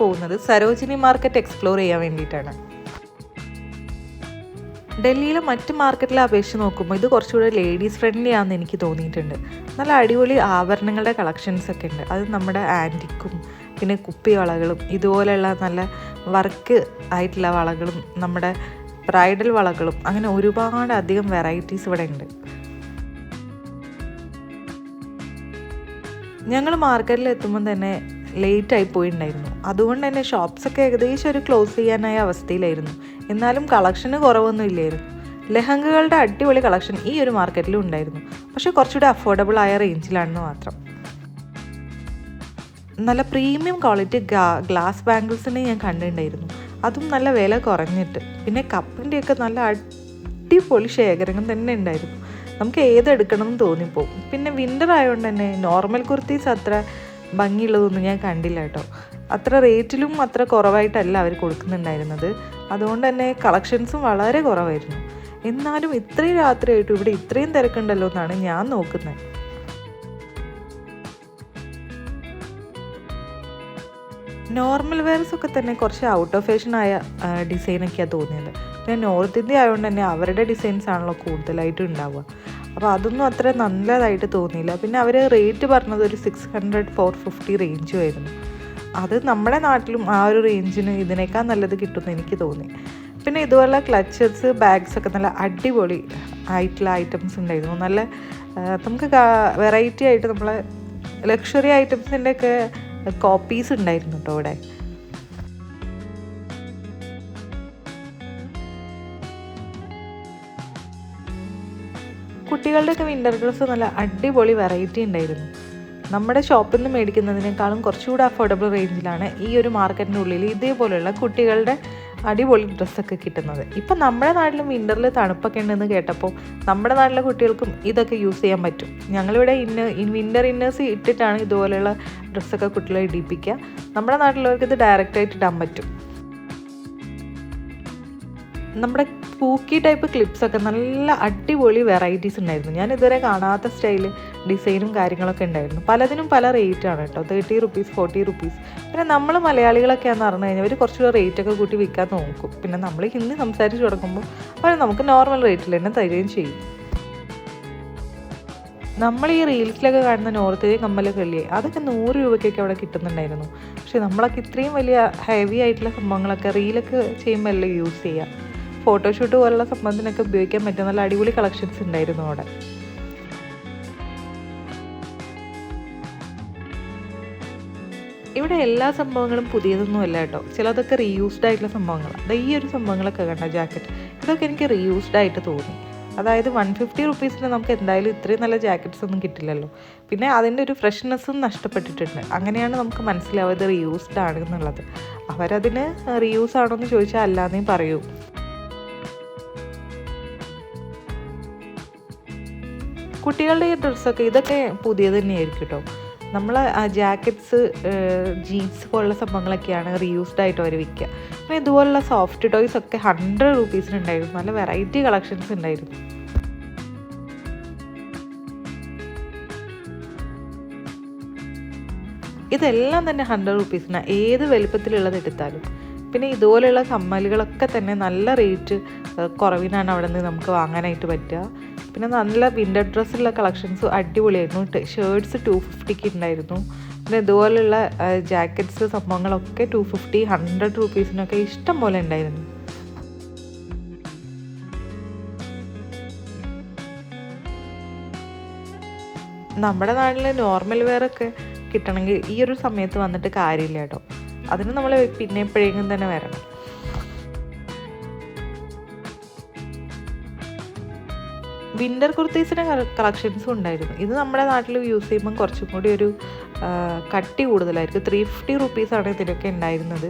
പോകുന്നത് Sarojini market explore ചെയ്യാൻ വേണ്ടിയിട്ടാണ്. ഡൽഹിയിലെ മറ്റ് മാർക്കറ്റിലെ അപേക്ഷിച്ച് നോക്കുമ്പോൾ ഇത് കുറച്ചുകൂടെ ലേഡീസ് ഫ്രണ്ട്ലി ആണെന്ന് എനിക്ക് തോന്നിയിട്ടുണ്ട്. നല്ല അടിപൊളി ആഭരണങ്ങളുടെ കളക്ഷൻസ് ഒക്കെ ഉണ്ട്. അത് നമ്മുടെ ആന്റിക്കും പിന്നെ കുപ്പി വളകളും ഇതുപോലെയുള്ള നല്ല വർക്ക് ആയിട്ടുള്ള വളകളും നമ്മുടെ ബ്രൈഡൽ വളകളും അങ്ങനെ ഒരുപാട് അധികം വെറൈറ്റീസ് ഇവിടെ ഉണ്ട്. ഞങ്ങൾ മാർക്കറ്റിൽ എത്തുമ്പോൾ തന്നെ ലേറ്റ് ആയി പോയിട്ടുണ്ടായിരുന്നു. അതുകൊണ്ട് തന്നെ ഷോപ്സൊക്കെ ഏകദേശം ഒരു ക്ലോസ് ചെയ്യാനായ അവസ്ഥയിലായിരുന്നു. എന്നാലും കളക്ഷന് കുറവൊന്നും ഇല്ലായിരുന്നു. ലെഹങ്കകളുടെ അടിപൊളി കളക്ഷൻ ഈ ഒരു മാർക്കറ്റിലും ഉണ്ടായിരുന്നു. പക്ഷേ കുറച്ചുകൂടി അഫോർഡബിൾ ആയ റേഞ്ചിലാണെന്ന് മാത്രം. നല്ല പ്രീമിയം ക്വാളിറ്റി ഗ്ലാസ് ബാംഗിൾസിനെ ഞാൻ കണ്ടിട്ടുണ്ടായിരുന്നു. അതും നല്ല വില കുറഞ്ഞിട്ട്. പിന്നെ കപ്പിന്റെയൊക്കെ നല്ല അടിപൊളി ശേഖരങ്ങൾ തന്നെ ഉണ്ടായിരുന്നു. നമുക്ക് ഏതെടുക്കണം എന്ന് തോന്നിപ്പോവും. പിന്നെ വിന്റർ ആയതുകൊണ്ട് തന്നെ നോർമൽ കുർത്തീസ് അത്ര ഭംഗിയുള്ളതൊന്നും ഞാൻ കണ്ടില്ല കേട്ടോ. അത്ര റേറ്റിലും അത്ര കുറവായിട്ടല്ല അവർ കൊടുക്കുന്നുണ്ടായിരുന്നത്. അതുകൊണ്ട് തന്നെ കളക്ഷൻസും വളരെ കുറവായിരുന്നു. എന്നാലും ഇത്രയും രാത്രിയായിട്ടും ഇവിടെ ഇത്രയും തിരക്കുണ്ടല്ലോ എന്നാണ് ഞാൻ നോക്കുന്നത്. നോർമൽ വെയർസ് ഒക്കെ തന്നെ കുറച്ച് ഔട്ട് ഓഫ് ഫാഷൻ ആയ ഡിസൈനൊക്കെയാണ് തോന്നിയത്. പിന്നെ നോർത്ത് ഇന്ത്യ ആയതുകൊണ്ട് തന്നെ അവരുടെ ഡിസൈൻസ് ആണല്ലോ കൂടുതലായിട്ടും ഉണ്ടാവുക. അപ്പോൾ അതൊന്നും അത്ര നല്ലതായിട്ട് തോന്നിയില്ല. പിന്നെ അവർ റേറ്റ് പറഞ്ഞത് ഒരു സിക്സ് ഹൺഡ്രഡ് ഫോർ ഫിഫ്റ്റി റേഞ്ചും ആയിരുന്നു. അത് നമ്മുടെ നാട്ടിലും ആ ഒരു റേഞ്ചിന് ഇതിനേക്കാൾ നല്ലത് കിട്ടുമെന്ന് എനിക്ക് തോന്നി. പിന്നെ ഇതുപോലെ ക്ലച്ചസ് ബാഗ്സ് ഒക്കെ നല്ല അടിപൊളി ആയിട്ടുള്ള ഐറ്റംസ് ഉണ്ടായിരുന്നു. നല്ല നമുക്ക് വെറൈറ്റി ആയിട്ട് നമ്മളെ ലക്ഷറി ഐറ്റംസിന്റെ ഒക്കെ കോപ്പീസ് ഉണ്ടായിരുന്നു കേട്ടോ ഇവിടെ. കുട്ടികളുടെയൊക്കെ വിന്റർ ഡ്രസ്സ് നല്ല അടിപൊളി വെറൈറ്റി ഉണ്ടായിരുന്നു. നമ്മുടെ ഷോപ്പിൽ നിന്ന് മേടിക്കുന്നതിനേക്കാളും കുറച്ചുകൂടെ അഫോർഡബിൾ റേഞ്ചിലാണ് ഈ ഒരു മാർക്കറ്റിന്റെ ഉള്ളിൽ ഇതേപോലെയുള്ള കുട്ടികളുടെ അടിപൊളി ഡ്രസ്സൊക്കെ കിട്ടുന്നത്. ഇപ്പം നമ്മുടെ നാട്ടിലും വിന്ററിൽ തണുപ്പൊക്കെ ഉണ്ടെന്ന് കേട്ടപ്പോൾ നമ്മുടെ നാട്ടിലെ കുട്ടികൾക്കും ഇതൊക്കെ യൂസ് ചെയ്യാൻ പറ്റും. ഞങ്ങളിവിടെ ഇന്ന വിന്റർ ഇന്നേഴ്സ് ഇട്ടിട്ടാണ് ഇതുപോലെയുള്ള ഡ്രസ്സൊക്കെ കുട്ടികളെ ഇടിപ്പിക്കുക. നമ്മുടെ നാട്ടിലുള്ളവർക്ക് ഇത് ഡയറക്റ്റായിട്ട് ഇടാൻ പറ്റും. നമ്മുടെ പൂക്കി ടൈപ്പ് ക്ലിപ്സൊക്കെ നല്ല അടിപൊളി വെറൈറ്റീസ് ഉണ്ടായിരുന്നു. ഞാൻ ഇതുവരെ കാണാത്ത സ്റ്റൈൽ ഡിസൈനും കാര്യങ്ങളൊക്കെ ഉണ്ടായിരുന്നു. പലതിനും പല റേറ്റ് ആണ് കേട്ടോ. തേർട്ടി റുപ്പീസ് ഫോർട്ടി റുപ്പീസ് പിന്നെ നമ്മൾ മലയാളികളൊക്കെ ആണെന്ന് പറഞ്ഞു കഴിഞ്ഞാൽ അവർ കുറച്ചുകൂടെ റേറ്റ് ഒക്കെ കൂട്ടി വിൽക്കാൻ നോക്കും. പിന്നെ നമ്മൾ ഹിന്ദി സംസാരിച്ച് തുടങ്ങുമ്പോൾ അവർ നമുക്ക് നോർമൽ റേറ്റിൽ തന്നെ തരികയും ചെയ്യും. നമ്മൾ ഈ റീൽസിലൊക്കെ കാണുന്ന നോർത്ത് ഇന്ത്യൻ കമ്മലൊക്കെ ഇല്ലേ? അതൊക്കെ നൂറ് രൂപയ്ക്കൊക്കെ അവിടെ കിട്ടുന്നുണ്ടായിരുന്നു. പക്ഷെ നമ്മളൊക്കെ ഇത്രയും വലിയ ഹെവി ആയിട്ടുള്ള സംഭവങ്ങളൊക്കെ റീലൊക്കെ ചെയ്യുമ്പോൾ അല്ലേ യൂസ് ചെയ്യുക ഫോട്ടോഷൂട്ട് പോലുള്ള സംഭവത്തിനൊക്കെ ഉപയോഗിക്കാൻ പറ്റുന്ന നല്ല അടിപൊളി കളക്ഷൻസ് ഉണ്ടായിരുന്നു അവിടെ. ഇവിടെ എല്ലാ സംഭവങ്ങളും പുതിയതൊന്നും അല്ല കേട്ടോ. ചിലതൊക്കെ റീയൂസ്ഡ് ആയിട്ടുള്ള സംഭവങ്ങളാണ് അത് ഈ ഒരു സംഭവങ്ങളൊക്കെ കണ്ട ജാക്കറ്റ് ഇതൊക്കെ എനിക്ക് റീയൂസ്ഡ് ആയിട്ട് തോന്നി. അതായത് വൺ ഫിഫ്റ്റി റുപ്പീസിന് നമുക്ക് എന്തായാലും ഇത്രയും നല്ല ജാക്കറ്റ്സ് ഒന്നും കിട്ടില്ലല്ലോ. പിന്നെ അതിന്റെ ഒരു ഫ്രഷ്നെസ്സും നഷ്ടപ്പെട്ടിട്ടുണ്ട്. അങ്ങനെയാണ് നമുക്ക് മനസ്സിലാവുന്നത് റീയൂസ്ഡ് ആണ് എന്നുള്ളത് അവരതിന് റീയൂസ് ആണോ എന്ന് ചോദിച്ചാൽ അല്ലാന്നേ പറയൂ. കുട്ടികളുടെ ഈ ഡ്രസ്സൊക്കെ ഇതൊക്കെ പുതിയത് തന്നെയായിരിക്കും കേട്ടോ. നമ്മൾ ജാക്കറ്റ്സ് ജീൻസ് പോലുള്ള സംഭവങ്ങളൊക്കെയാണ് റീയൂസ്ഡ് ആയിട്ട് അവർ വിൽക്കുക. പിന്നെ ഇതുപോലുള്ള സോഫ്റ്റ് ടോയ്സ് ഒക്കെ ഹൺഡ്രഡ് റുപ്പീസിനുണ്ടായിരുന്നു നല്ല വെറൈറ്റി കളക്ഷൻസ് ഉണ്ടായിരുന്നു. ഇതെല്ലാം തന്നെ ഹൺഡ്രഡ് റുപ്പീസിനാണ് ഏത് വലുപ്പത്തിലുള്ളത് എടുത്താലും. പിന്നെ ഇതുപോലെയുള്ള കമ്മലുകളൊക്കെ തന്നെ നല്ല റേറ്റ് കുറവിനാണ് അവിടെ നിന്ന് നമുക്ക് വാങ്ങാനായിട്ട് പറ്റുക. പിന്നെ നല്ല വിന്റർ ഡ്രസ്സുള്ള കളക്ഷൻസ് അടിപൊളിയായിരുന്നു. ഷേർട്സ് ടു ഫിഫ്റ്റിക്ക് ഉണ്ടായിരുന്നു പിന്നെ ഇതുപോലെയുള്ള ജാക്കറ്റ്സ് സംഭവങ്ങളൊക്കെ ടു ഫിഫ്റ്റി ഹൺഡ്രഡ് റുപ്പീസിനൊക്കെ ഇഷ്ടം പോലെ ഉണ്ടായിരുന്നു നമ്മുടെ നാട്ടിൽ നോർമൽ വെയറൊക്കെ കിട്ടണമെങ്കിൽ ഈ ഒരു സമയത്ത് വന്നിട്ട് കാര്യമില്ല കേട്ടോ അതിന് നമ്മൾ പിന്നെ എപ്പോഴെങ്കിലും തന്നെ വരണം. വിന്റർ കുർത്തീസിന്റെ കളക്ഷൻസും ഉണ്ടായിരുന്നു. ഇത് നമ്മുടെ നാട്ടിൽ യൂസ് ചെയ്യുമ്പം കുറച്ചും കൂടി ഒരു കട്ടി കൂടുതലായിരിക്കും. ത്രീ ഫിഫ്റ്റി റുപ്പീസാണ് ഇതിനൊക്കെ ഉണ്ടായിരുന്നത്.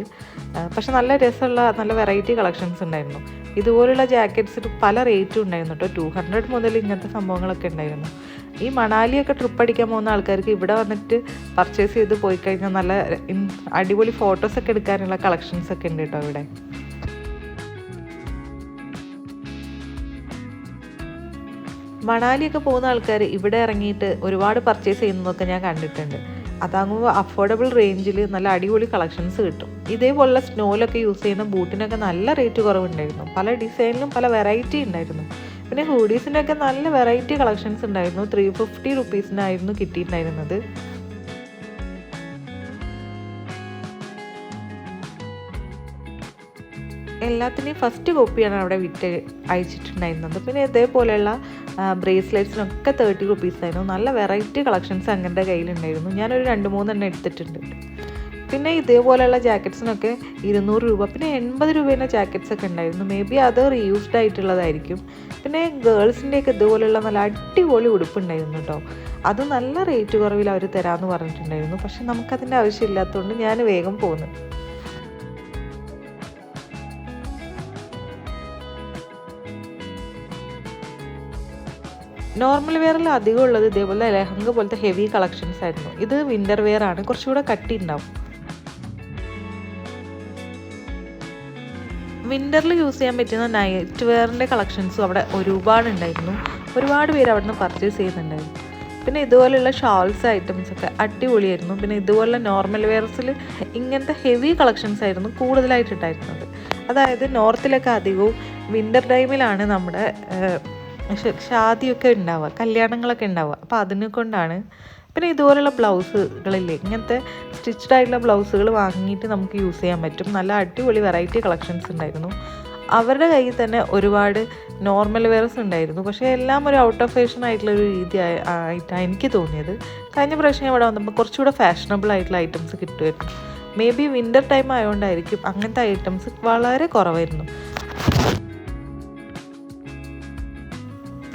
പക്ഷെ നല്ല രസമുള്ള നല്ല വെറൈറ്റി കളക്ഷൻസ് ഉണ്ടായിരുന്നു. ഇതുപോലുള്ള ജാക്കറ്റ്സിന് പല റേറ്റും ഉണ്ടായിരുന്നു കേട്ടോ. ടു ഹൺഡ്രഡ് മുതൽ ഇങ്ങനത്തെ സംഭവങ്ങളൊക്കെ ഉണ്ടായിരുന്നു. ഈ മണാലിയൊക്കെ ട്രിപ്പ് അടിക്കാൻ പോകുന്ന ആൾക്കാർക്ക് ഇവിടെ വന്നിട്ട് പർച്ചേസ് ചെയ്ത് പോയി കഴിഞ്ഞാൽ നല്ല അടിപൊളി ഫോട്ടോസൊക്കെ എടുക്കാനുള്ള കളക്ഷൻസൊക്കെ ഉണ്ട് കേട്ടോ ഇവിടെ. മണാലിയൊക്കെ പോകുന്ന ആൾക്കാർ ഇവിടെ ഇറങ്ങിയിട്ട് ഒരുപാട് പർച്ചേസ് ചെയ്യുന്നതൊക്കെ ഞാൻ കണ്ടിട്ടുണ്ട്. അതാകുമ്പോൾ അഫോർഡബിൾ റേഞ്ചിൽ നല്ല അടിപൊളി കളക്ഷൻസ് കിട്ടും. ഇതേപോലുള്ള സ്നോയിലൊക്കെ യൂസ് ചെയ്യുന്ന ബൂട്ടിനൊക്കെ നല്ല റേറ്റ് കുറവുണ്ടായിരുന്നു. പല ഡിസൈനിലും പല വെറൈറ്റി ഉണ്ടായിരുന്നു. പിന്നെ ഹൂഡീസിന്റെ ഒക്കെ നല്ല വെറൈറ്റി കളക്ഷൻസ് ഉണ്ടായിരുന്നു. ത്രീ ഫിഫ്റ്റി റുപ്പീസിനായിരുന്നു കിട്ടിയിട്ടുണ്ടായിരുന്നത്. എല്ലാത്തിനെയും ഫസ്റ്റ് കോപ്പിയാണ് അവിടെ വിറ്റ് അയച്ചിട്ടുണ്ടായിരുന്നത്. പിന്നെ ഇതേപോലെയുള്ള ബ്രേസ്ലെറ്റ്സിനൊക്കെ തേർട്ടി റുപ്പീസ് ആയിരുന്നു. നല്ല വെറൈറ്റി കളക്ഷൻസ് അങ്ങന്റെ കയ്യിലുണ്ടായിരുന്നു. ഞാനൊരു രണ്ട് മൂന്നെണ്ണം എടുത്തിട്ടുണ്ട്. പിന്നെ ഇതേപോലെയുള്ള ജാക്കറ്റ്സിനൊക്കെ ഇരുന്നൂറ് രൂപ പിന്നെ എൺപത് രൂപേന്റെ ജാക്കറ്റ്സ് ഒക്കെ ഉണ്ടായിരുന്നു. മേ ബി അത് റീയൂസ്ഡ് ആയിട്ടുള്ളതായിരിക്കും. പിന്നെ ഗേൾസിന്റെയൊക്കെ ഇതുപോലെയുള്ള നല്ല അടിപൊളി ഉടുപ്പുണ്ടായിരുന്നു കേട്ടോ അത് നല്ല റേറ്റ് കുറവിൽ അവർ തരാമെന്ന് പറഞ്ഞിട്ടുണ്ടായിരുന്നു. പക്ഷെ നമുക്കതിന്റെ ആവശ്യമില്ലാത്തതുകൊണ്ട് ഞാൻ വേഗം പോന്നു. നോർമൽ വെയറിൽ അധികം ഉള്ളത് ഇതേപോലെ ലെഹങ്ക പോലത്തെ ഹെവി കളക്ഷൻസ് ആയിരുന്നു. ഇത് വിന്റർ വെയർ ആണ്. കുറച്ചുകൂടെ കട്ടി ഉണ്ടാവും വിന്ററിൽ യൂസ് ചെയ്യാൻ പറ്റുന്ന നൈറ്റ് വെയറിന്റെ കളക്ഷൻസും അവിടെ ഒരുപാട് ഉണ്ടായിരുന്നു ഒരുപാട് പേര് അവിടെ നിന്ന് പർച്ചേസ് ചെയ്യുന്നുണ്ടായിരുന്നു. പിന്നെ ഇതുപോലെയുള്ള ഷാൾസ് ഐറ്റംസ് ഒക്കെ അടിപൊളിയായിരുന്നു. പിന്നെ ഇതുപോലെ നോർമൽ വെയർസിൽ ഇങ്ങനത്തെ ഹെവി കളക്ഷൻസ് ആയിരുന്നു കൂടുതലായിട്ട് ഉണ്ടായിരുന്നത്. അതായത് നോർത്തിലൊക്കെ അധികവും വിന്റർ ടൈമിലാണ് നമ്മുടെ ഷാദിയൊക്കെ ഉണ്ടാവുക കല്യാണങ്ങളൊക്കെ ഉണ്ടാവുക. അപ്പോൾ അതിനെ കൊണ്ടാണ് പിന്നെ ഇതുപോലുള്ള ബ്ലൗസുകളില്ലേ ഇങ്ങനത്തെ സ്റ്റിച്ച്ഡ് ആയിട്ടുള്ള ബ്ലൗസുകൾ വാങ്ങിയിട്ട് നമുക്ക് യൂസ് ചെയ്യാൻ പറ്റും. നല്ല അടിപൊളി വെറൈറ്റി കളക്ഷൻസ് ഉണ്ടായിരുന്നു. അവരുടെ കയ്യിൽ തന്നെ ഒരുപാട് നോർമൽ വെയർസ് ഉണ്ടായിരുന്നു. പക്ഷേ എല്ലാം ഒരു ഔട്ട് ഓഫ് ഫാഷൻ ആയിട്ടുള്ള ഒരു രീതി ആയിട്ടാണ് എനിക്ക് തോന്നിയത്. കഴിഞ്ഞ പ്രാവശ്യം ഇവിടെ വന്നപ്പോൾ കുറച്ചുകൂടെ ഫാഷനബിൾ ആയിട്ടുള്ള ഐറ്റംസ് കിട്ടുമായിരുന്നു. മേ ബി വിന്റർ ടൈം ആയതുകൊണ്ടായിരിക്കും അങ്ങനത്തെ ഐറ്റംസ് വളരെ കുറവായിരുന്നു.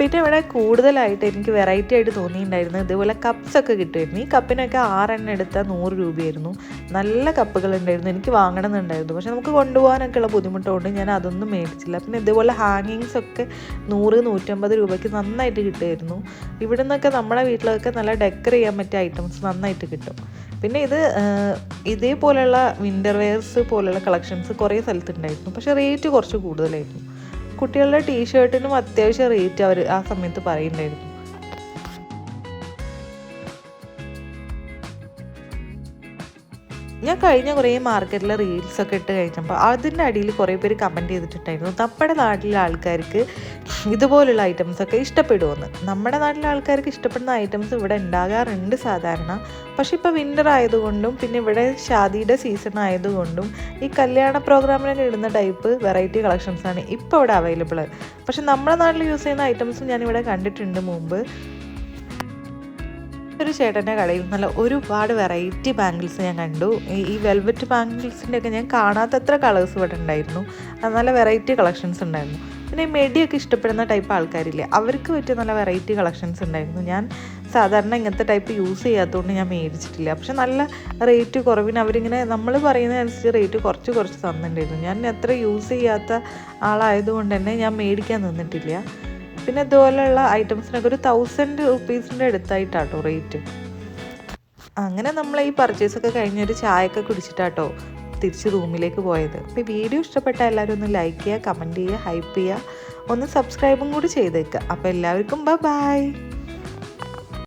പിന്നെ ഇവിടെ കൂടുതലായിട്ട് എനിക്ക് വെറൈറ്റി ആയിട്ട് തോന്നിയിട്ടുണ്ടായിരുന്നു. ഇതുപോലെ കപ്സ് ഒക്കെ കിട്ടുമായിരുന്നു ഈ കപ്പിനൊക്കെ ആറെണ്ണം എടുത്താൽ നൂറ് രൂപയായിരുന്നു. നല്ല കപ്പുകൾ ഉണ്ടായിരുന്നു. എനിക്ക് വാങ്ങണമെന്നുണ്ടായിരുന്നു. പക്ഷെ നമുക്ക് കൊണ്ടുപോകാനൊക്കെ ഉള്ള ബുദ്ധിമുട്ടുകൊണ്ട് ഞാൻ അതൊന്നും മേടിച്ചില്ല. പിന്നെ ഇതുപോലെ ഹാങ്ങിങ്സ് ഒക്കെ നൂറ് നൂറ്റമ്പത് രൂപയ്ക്ക് നന്നായിട്ട് കിട്ടുമായിരുന്നു. ഇവിടെ നിന്നൊക്കെ നമ്മുടെ വീട്ടിലൊക്കെ നല്ല ഡെക്കർ ചെയ്യാൻ പറ്റിയ ഐറ്റംസ് നന്നായിട്ട് കിട്ടും. പിന്നെ ഇത് ഇതേപോലെയുള്ള വിന്റർ വെയർസ് പോലെയുള്ള കളക്ഷൻസ് കുറേ സ്ഥലത്തുണ്ടായിരുന്നു. പക്ഷേ റേറ്റ് കുറച്ച് കൂടുതലായിരുന്നു. കുട്ടികളുടെ ടീഷർട്ടിനും അത്യാവശ്യം റേറ്റ് അവർ ആ സമയത്ത് പറയുന്നുണ്ടായിരുന്നു. ഞാൻ കഴിഞ്ഞ കുറേ മാർക്കറ്റിലെ റീൽസൊക്കെ ഇട്ട് കഴിഞ്ഞപ്പോൾ അതിന്റെ അടിയിൽ കുറേ പേര് കമന്റ് ചെയ്തിട്ടുണ്ടായിരുന്നു. നമ്മുടെ നാട്ടിലെ ആൾക്കാർക്ക് ഇതുപോലുള്ള ഐറ്റംസൊക്കെ ഇഷ്ടപ്പെടുമെന്ന് നമ്മുടെ നാട്ടിലെ ആൾക്കാർക്ക് ഇഷ്ടപ്പെടുന്ന ഐറ്റംസ് ഇവിടെ ഉണ്ടാകാറുണ്ട് സാധാരണ. പക്ഷേ ഇപ്പോൾ വിന്റർ ആയതുകൊണ്ടും പിന്നെ ഇവിടെ ഷാദിയുടെ സീസൺ ആയതുകൊണ്ടും ഈ കല്യാണ പ്രോഗ്രാമിനൊക്കെ ഇടുന്ന ടൈപ്പ് വെറൈറ്റി കളക്ഷൻസാണ് ഇപ്പോൾ ഇവിടെ അവൈലബിൾ പക്ഷെ നമ്മുടെ നാട്ടിൽ യൂസ് ചെയ്യുന്ന ഐറ്റംസും ഞാനിവിടെ കണ്ടിട്ടുണ്ട് മുമ്പ്. ഒരു ചേട്ടന്റെ കടയിൽ നല്ല ഒരുപാട് വെറൈറ്റി ബാംഗിൾസ് ഞാൻ കണ്ടു. ഈ വെൽവെറ്റ് ബാംഗിൾസിന്റെ ഒക്കെ ഞാൻ കാണാത്തത്ര കളേഴ്സ് ഇവിടെ ഉണ്ടായിരുന്നു. നല്ല വെറൈറ്റി കളക്ഷൻസ് ഉണ്ടായിരുന്നു. പിന്നെ മെഡിയൊക്കെ ഇഷ്ടപ്പെടുന്ന ടൈപ്പ് ആൾക്കാരില്ലേ അവർക്ക് പറ്റിയ നല്ല വെറൈറ്റി കളക്ഷൻസ് ഉണ്ടായിരുന്നു. ഞാൻ സാധാരണ ഇങ്ങനത്തെ ടൈപ്പ് യൂസ് ചെയ്യാത്തതുകൊണ്ട് ഞാൻ മേടിച്ചിട്ടില്ല. പക്ഷെ നല്ല റേറ്റ് കുറവിന് അവരിങ്ങനെ നമ്മൾ പറയുന്നതനുസരിച്ച് റേറ്റ് കുറച്ച് കുറച്ച് തന്നിട്ടുണ്ടായിരുന്നു. ഞാൻ അത്ര യൂസ് ചെയ്യാത്ത ആളായതുകൊണ്ട് തന്നെ ഞാൻ മേടിക്കാൻ നിന്നിട്ടില്ല. പിന്നെ ഇതുപോലെയുള്ള ഐറ്റംസിനൊക്കെ ഒരു തൗസൻഡ് റുപ്പീസിന്റെ അടുത്തായിട്ടാട്ടോ റേറ്റ് അങ്ങനെ നമ്മൾ ഈ പർച്ചേസൊക്കെ കഴിഞ്ഞൊരു ചായയൊക്കെ കുടിച്ചിട്ടാട്ടോ തിരിച്ച് റൂമിലേക്ക് പോയത്. ഈ വീഡിയോ ഇഷ്ടപ്പെട്ട എല്ലാവരും ഒന്ന് ലൈക്ക് ചെയ്യുക കമന്റ് ചെയ്യുക ഹൈപ്പ് ചെയ്യുക ഒന്ന് സബ്സ്ക്രൈബും കൂടി ചെയ്തേക്കുക അപ്പോൾ എല്ലാവർക്കും ബൈ ബൈ